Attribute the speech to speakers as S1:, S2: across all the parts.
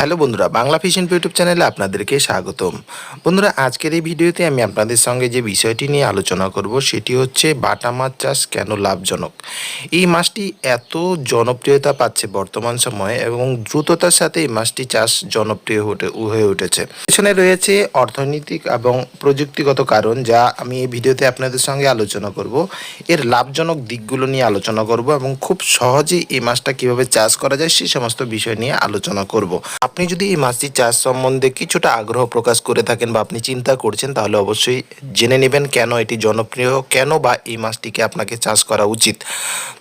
S1: Hello বন্ধুরা, Bangla fission YouTube চ্যানেলে আপনাদেরকে স্বাগতম। বন্ধুরা, আজকের এই ভিডিওতে আমি আপনাদের সঙ্গে যে বিষয়টি নিয়ে আলোচনা করব, সেটি হচ্ছে বাটা মাছ চাষ কেন লাভজনক? এই মাছটি এত জনপ্রিয়তা পাচ্ছে বর্তমান সময়ে এবং দ্রুততার সাথে এই মাছটি চাষ জনপ্রিয় হয়ে উঠেছে। পেছনে রয়েছে অর্থনৈতিক এবং প্রযুক্তিগত কারণ যা আমি এই ভিডিওতে আপনাদের সঙ্গে আলোচনা করব। এর লাভজনক দিকগুলো নিয়ে আলোচনা করব এবং খুব সহজেই এই মাছটা কীভাবে চাষ করা যায় সেই সমস্ত বিষয় নিয়ে আলোচনা করব। আপনি যদি এই মাছটি চাষ সম্বন্ধে কিছুটা আগ্রহ প্রকাশ করে থাকেন বা আপনি চিন্তা করছেন, তাহলে অবশ্যই জেনে নেবেন কেন এটি জনপ্রিয়, কেন বা এই মাছটিকে আপনাকে চাষ করা উচিত।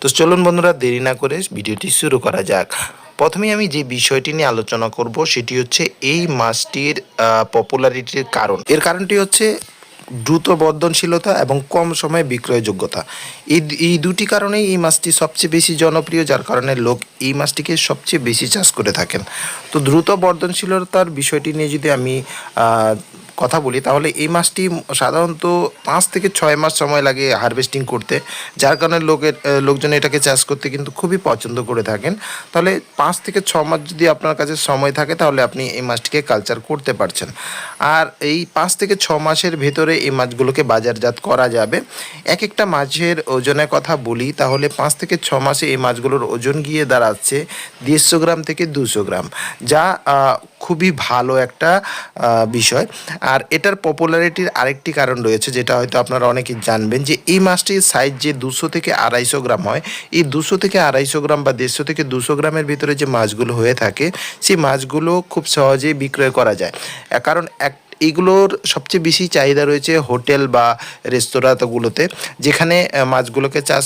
S1: তো চলুন বন্ধুরা, দেরি না করে ভিডিওটি শুরু করা যাক। প্রথমে আমি যে বিষয়টি নিয়ে আলোচনা করব, সেটি হচ্ছে এই মাছটির পপুলারিটির কারণ। এর কারণটি হচ্ছে দ্রুত বর্ধনশীলতা এবং কম সময়ে বিক্রয়যোগ্যতা। এই এই দুটি কারণেই এই মাছটি সবচেয়ে বেশি জনপ্রিয়, যার কারণে লোক এই মাছটিকে সবচেয়ে বেশি চাষ করে থাকেন। তো দ্রুত বর্ধনশীলতার বিষয়টি নিয়ে যদি আমি কথা বলি, তাহলে এই মাছটি সাধারণত পাঁচ থেকে ছয় মাস সময় লাগে হারভেস্টিং করতে, যার কারণে লোকের লোকজন এটাকে চাষ করতে কিন্তু খুবই পছন্দ করে থাকেন। তাহলে পাঁচ থেকে ছ মাস যদি আপনার কাছে সময় থাকে, তাহলে আপনি এই মাছটিকে কালচার করতে পারছেন। আর এই পাঁচ থেকে ছ মাসের ভেতরে এই মাছগুলোকে বাজারজাত করা যাবে। এক একটা মাছের ওজনের কথা বলি, তাহলে পাঁচ থেকে ছ মাসে এই মাছগুলোর ওজন গিয়ে দাঁড়াচ্ছে দেড়শো গ্রাম থেকে দুশো গ্রাম, যা খুবই ভালো একটা বিষয়। আর এটার পপুলারিটির আরেকটি কারণ রয়েছে, যেটা হয়তো আপনারা অনেকেই জানবেন যে এই মাছটির সাইজ যে দুশো থেকে আড়াইশো গ্রাম হয়, এই দুশো থেকে আড়াইশো গ্রাম বা দেড়শো থেকে দুশো গ্রামের ভিতরে যে মাছগুলো হয়ে থাকে, সেই মাছগুলো খুব সহজেই বিক্রয় করা যায়। কারণ এক এইগুলোর সবচেয়ে বেশি চাহিদা রয়েছে হোটেল বা রেস্তোরাঁগুলোতে, যেখানে মাছগুলোকে চাষ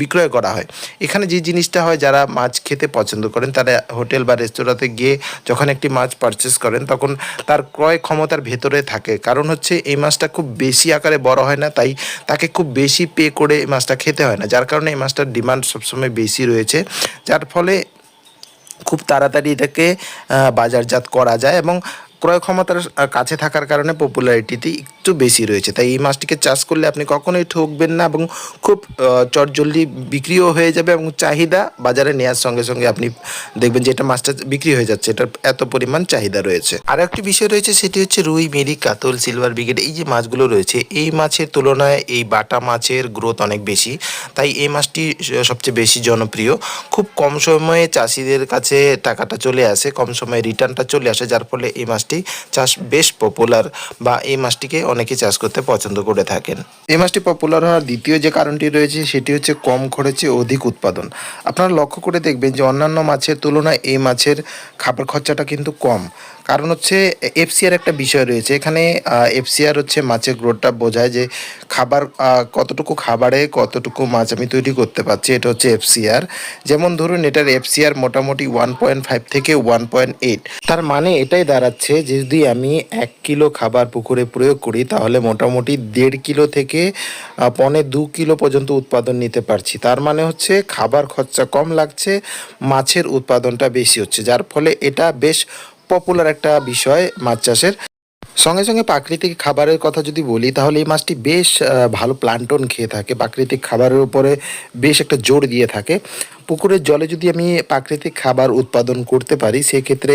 S1: বিক্রয় করা হয়। এখানে যে জিনিসটা হয়, যারা মাছ খেতে পছন্দ করেন, তারা হোটেল বা রেস্তোরাঁতে গিয়ে যখন একটি মাছ পারচেস করেন, তখন তার ক্রয় ক্ষমতার ভেতরে থাকে। কারণ হচ্ছে, এই মাছটা খুব বেশি আকারে বড় হয় না, তাই তাকে খুব বেশি পে করে এই মাছটা খেতে হয় না। যার কারণে এই মাছটার ডিমান্ড সবসময় বেশি রয়েছে, যার ফলে খুব তাড়াতাড়ি এটাকে বাজারজাত করা যায় এবং ক্রয় ক্ষমতার কাছে থাকার কারণে পপুলারিটিতে একটু বেশি রয়েছে। তাই এই মাছটিকে চাষ করলে আপনি কখনোই ঠকবেন না এবং খুব চটজলদি বিক্রিও হয়ে যাবে এবং চাহিদা বাজারে নেওয়ার সঙ্গে সঙ্গে আপনি দেখবেন যে এটা মাছটা বিক্রি হয়ে যাচ্ছে। এটার এত পরিমাণ চাহিদা রয়েছে। আর একটি বিষয় রয়েছে, সেটি হচ্ছে রুই, মেরি, কাতল, সিলভার ব্রিগেড, এই যে মাছগুলো রয়েছে, এই মাছের তুলনায় এই বাটা মাছের গ্রোথ অনেক বেশি। তাই এই মাছটি সবচেয়ে বেশি জনপ্রিয়। খুব কম সময়ে চাষিদের কাছে টাকাটা চলে আসে, কম সময়ে রিটার্নটা চলে আসে, যার ফলে এই মাছটি চাষ বেশ পপুলার বা এই মাছটিকে অনেকে চাষ করতে পছন্দ করে থাকেন। এই মাছটি পপুলার হওয়ার দ্বিতীয় যে কারণটি রয়েছে সেটি হচ্ছে কম খরচে অধিক উৎপাদন। আপনারা লক্ষ্য করে দেখবেন যে অন্যান্য মাছের তুলনায় এই মাছের খাবার খরচাটা কিন্তু কম। কারণ হচ্ছে এফসিআর একটা বিষয় রয়েছে। এখানে এফসিআর হচ্ছে মাছের গ্রোথটা বোঝায় যে, খাবার কতটুকু খাবারে কতটুকু মাছ আমি তৈরি করতে পারছি, এটা হচ্ছে এফসিআর যেমন ধরুন, এটার এফসিআর মোটামুটি ওয়ান পয়েন্ট ফাইভ থেকে ওয়ান পয়েন্ট এইট। তার মানে এটাই দাঁড়াচ্ছে যে, যদি আমি এক কিলো খাবার পুকুরে প্রয়োগ করি, তাহলে মোটামুটি দেড় কিলো থেকে পৌনে দু কিলো পর্যন্ত উৎপাদন নিতে পারছি। তার মানে হচ্ছে, খাবার খরচা কম লাগছে, মাছের উৎপাদনটা বেশি হচ্ছে। যার ফলে এটা বেশ পপুলার একটা বিষয় মাছ চাষের। সঙ্গে সঙ্গে প্রাকৃতিক খাবারের কথা যদি বলি, তাহলে এই মাছটি বেশ ভালো প্লান্টন খেয়ে থাকে, প্রাকৃতিক খাবারের উপরে বেশ একটা জোর দিয়ে থাকে। পুকুরের জলে যদি আমি প্রাকৃতিক খাবার উৎপাদন করতে পারি, সেক্ষেত্রে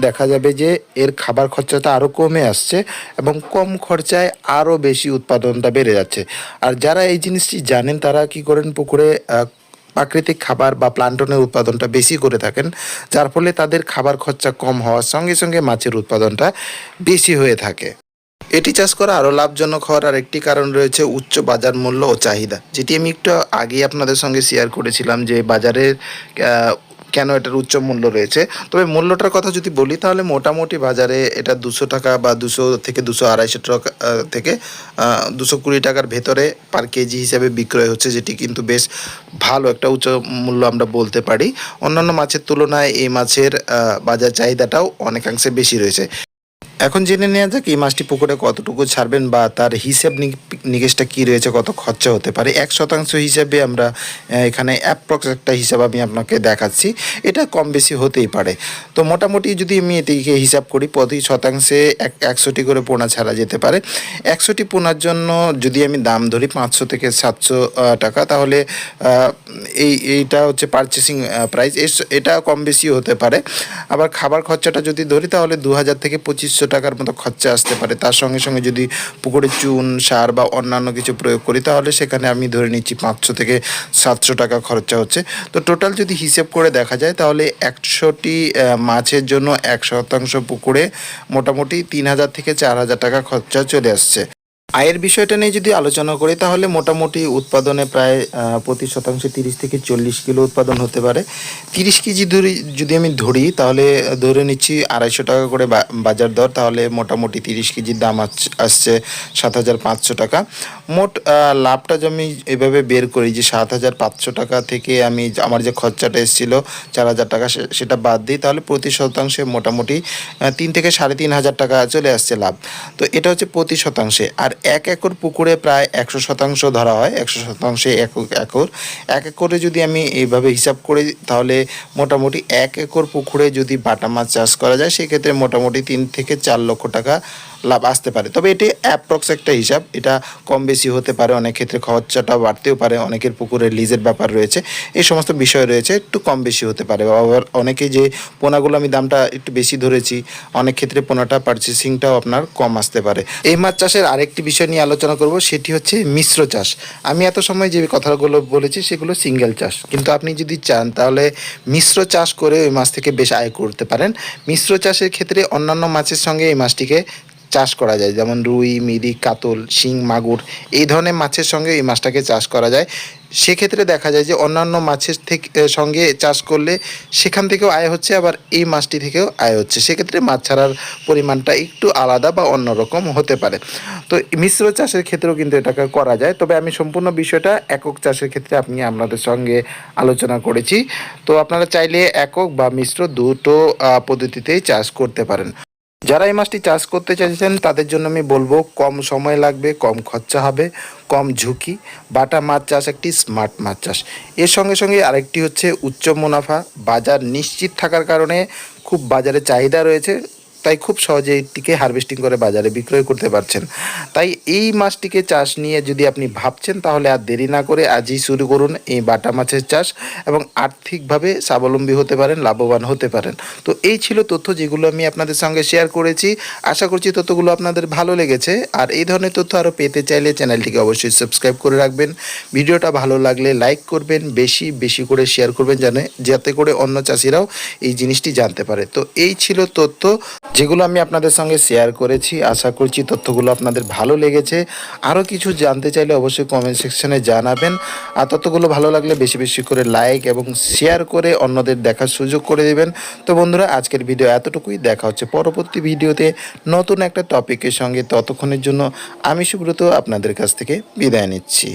S1: দেখা যাবে যে এর খাবার খরচাটা আরও কমে আসছে এবং কম খরচায় আরও বেশি উৎপাদনটা বেড়ে যাচ্ছে। আর যারা এই জিনিসটি জানেন, তারা কি করেন পুকুরে প্রাকৃতিক খাবার বা প্লান্টনের উৎপাদনটা বেশি করে থাকেন, যার ফলে তাদের খাবার খরচা কম হওয়ার সঙ্গে সঙ্গে মাছের উৎপাদনটা বেশি হয়ে থাকে। এটি চাষ করা আরও লাভজনক হওয়ার আরেকটি কারণ রয়েছে উচ্চ বাজার মূল্য ও চাহিদা, যেটি আমি একটু আগেই আপনাদের সঙ্গে শেয়ার করেছিলাম যে বাজারের কেন এটার উচ্চ মূল্য রয়েছে? তবে মূল্যটার কথা যদি বলি, তাহলে মোটামুটি বাজারে এটা দুশো টাকা বা দুশো থেকে দুশো আড়াইশো টাকা থেকে দুশো কুড়ি টাকার ভেতরে পার কেজি হিসাবে বিক্রয় হচ্ছে, যেটি কিন্তু বেশ ভালো একটা উচ্চ মূল্য আমরা বলতে পারি। অন্যান্য মাছের তুলনায় এই মাছের বাজার চাহিদাটাও অনেকাংশে বেশি রয়েছে। এখন জেনে নেওয়া যাক এই মাছটি পুকুরে কতটুকু ছাড়বেন বা তার হিসেব নিকেশটা কী রয়েছে, কত খরচা হতে পারে। এক শতাংশ হিসেবে আমরা এখানে অ্যাপ্রক্স একটা হিসাব আমি আপনাকে দেখাচ্ছি। এটা কম বেশি হতেই পারে। তো মোটামুটি যদি আমি এটিকে হিসাব করি, প্রতি শতাংশে এক, একশোটি করে পোনা ছাড়া যেতে পারে। একশোটি পোনার জন্য যদি আমি দাম ধরি পাঁচশো থেকে সাতশো টাকা, তাহলে এই, এইটা হচ্ছে পারচেসিং প্রাইস এটা কম বেশি হতে পারে। আবার খাবার খরচাটা যদি ধরি, তাহলে দু হাজার থেকে পঁচিশশো টাকার মতো খরচা আসতে পারে। তার সঙ্গে সঙ্গে যদি পুকুরে চুন, সার বা অন্যান্য কিছু প্রয়োগ করি, তাহলে সেখানে আমি ধরে নিচ্ছি পাঁচশো থেকে সাতশো টাকা খরচা হচ্ছে। তো টোটাল যদি হিসেব করে দেখা যায়, তাহলে একশোটি মাছের জন্য এক শতাংশ পুকুরে মোটামুটি তিন হাজার থেকে চার হাজার টাকা খরচা চলে আসছে। আয়ের বিষয়টা নিয়ে যদি আলোচনা করি, তাহলে মোটামুটি উৎপাদনে প্রায় প্রতি শতাংশে তিরিশ থেকে চল্লিশ কিলো উৎপাদন হতে পারে। তিরিশ কেজি ধরি, যদি আমি ধরি, তাহলে ধরে নিচ্ছি আড়াইশো টাকা করে বাজার দর, তাহলে মোটামুটি তিরিশ কেজির দাম আসছে সাত হাজার পাঁচশো টাকা। মোট লাভটা যে আমি এভাবে বের করি যে সাত হাজার পাঁচশো টাকা থেকে আমি আমার যে খরচাটা এসেছিল চার হাজার টাকা সেটা বাদ দিই, তাহলে প্রতি শতাংশে মোটামুটি তিন থেকে সাড়ে তিন হাজার টাকা চলে আসছে লাভ। তো এটা হচ্ছে প্রতি শতাংশে। আর এক একর পুকুরে প্রায় একশো শতাংশ ধরা হয়, একশো শতাংশে এক একর। এক একরে যদি আমি এইভাবে হিসাব করি, তাহলে মোটামুটি এক একর পুকুরে যদি বাটা মাছ চাষ করা যায়, সেক্ষেত্রে মোটামুটি তিন থেকে চার লক্ষ টাকা লাভ আসতে পারে। তবে এটি অ্যাপ্রক্স একটা হিসাব। এটা কম বেশি হতে পারে, অনেক ক্ষেত্রে খরচাটা বাড়তেও পারে, অনেকের পুকুরের লিজের ব্যাপার রয়েছে। এই সমস্ত বিষয় রয়েছে, একটু কম বেশি হতে পারে। আবার অনেকে যে পোনাগুলো আমি দামটা একটু বেশি ধরেছি, অনেক ক্ষেত্রে পোনাটা পারচেসিংটাও আপনার কম আসতে পারে। এই মাছ চাষের আরেকটি বিষয় নিয়ে আলোচনা করব, সেটি হচ্ছে মিশ্র চাষ। আমি এত সময় যে কথাগুলো বলেছি, সেগুলো সিঙ্গেল চাষ। কিন্তু আপনি যদি চান, তাহলে মিশ্র চাষ করে ওই মাছ থেকে বেশ আয় করতে পারেন। মিশ্র চাষের ক্ষেত্রে অন্যান্য মাছের সঙ্গে এই মাছটিকে চাষ করা যায়, যেমন রুই, মিরি, কাতল, শিং, মাগুর, এই ধরনের মাছের সঙ্গে এই মাছটাকে চাষ করা যায়। সেক্ষেত্রে দেখা যায় যে অন্যান্য মাছের থেকে সঙ্গে চাষ করলে সেখান থেকেও আয় হচ্ছে, আবার এই মাছটি থেকেও আয় হচ্ছে। সেক্ষেত্রে মাছ ছাড়ার পরিমাণটা একটু আলাদা বা অন্যরকম হতে পারে। তো মিশ্র চাষের ক্ষেত্রেও কিন্তু এটাকে করা যায়। তবে আমি সম্পূর্ণ বিষয়টা একক চাষের ক্ষেত্রে আপনি আপনাদের সঙ্গে আলোচনা করেছি। তো আপনারা চাইলে একক বা মিশ্র দুটো পদ্ধতিতেই চাষ করতে পারেন। যারা এই মাছটি চাষ করতে চাইছেন, তাদের জন্য আমি বলব কম সময় লাগবে, কম খরচা হবে, কম ঝুঁকি। বাটা মাছ চাষ একটি স্মার্ট মাছ চাষ। এর সঙ্গে সঙ্গে আরেকটি হচ্ছে উচ্চ মুনাফা। বাজার নিশ্চিত থাকার কারণে খুব বাজারে চাহিদা রয়েছে। তাই খুব সহজে এটিকে হারভেস্টিং করে বাজারে বিক্রয় করতে পারছেন। তাই এই মাছটিকে চাষ নিয়ে যদি আপনি ভাবছেন, তাহলে আর দেরি না করে আজই শুরু করুন এই বাটা মাছের চাষ এবং আর্থিকভাবে স্বাবলম্বী হতে পারেন, লাভবান হতে পারেন। তো এই ছিল তথ্য যেগুলো আমি আপনাদের সঙ্গে শেয়ার করেছি। আশা করছি তথ্যগুলো আপনাদের ভালো লেগেছে। আর এই ধরনের তথ্য আরও পেতে চাইলে চ্যানেলটিকে অবশ্যই সাবস্ক্রাইব করে রাখবেন। ভিডিওটা ভালো লাগলে লাইক করবেন, বেশি বেশি করে শেয়ার করবেন জানে যাতে করে অন্য চাষিরাও এই জিনিসটি জানতে পারে। তো এই ছিল তথ্য। যেগুলো আমি আপনাদের সঙ্গে শেয়ার করেছি, আশা করছি তথ্যগুলো আপনাদের ভালো লেগেছে। আরও কিছু জানতে চাইলে অবশ্যই কমেন্ট সেকশনে জানাবেন। আর তথ্যগুলো ভালো লাগলে বেশি বেশি করে লাইক এবং শেয়ার করে অন্যদের দেখার সুযোগ করে দেবেন। তো বন্ধুরা, আজকের ভিডিও এতটুকুই। দেখা হচ্ছে পরবর্তী ভিডিওতে নতুন একটা টপিকের সঙ্গে। ততক্ষণের জন্য আমি সুব্রত, আপনাদের কাছ থেকে বিদায় নিচ্ছি।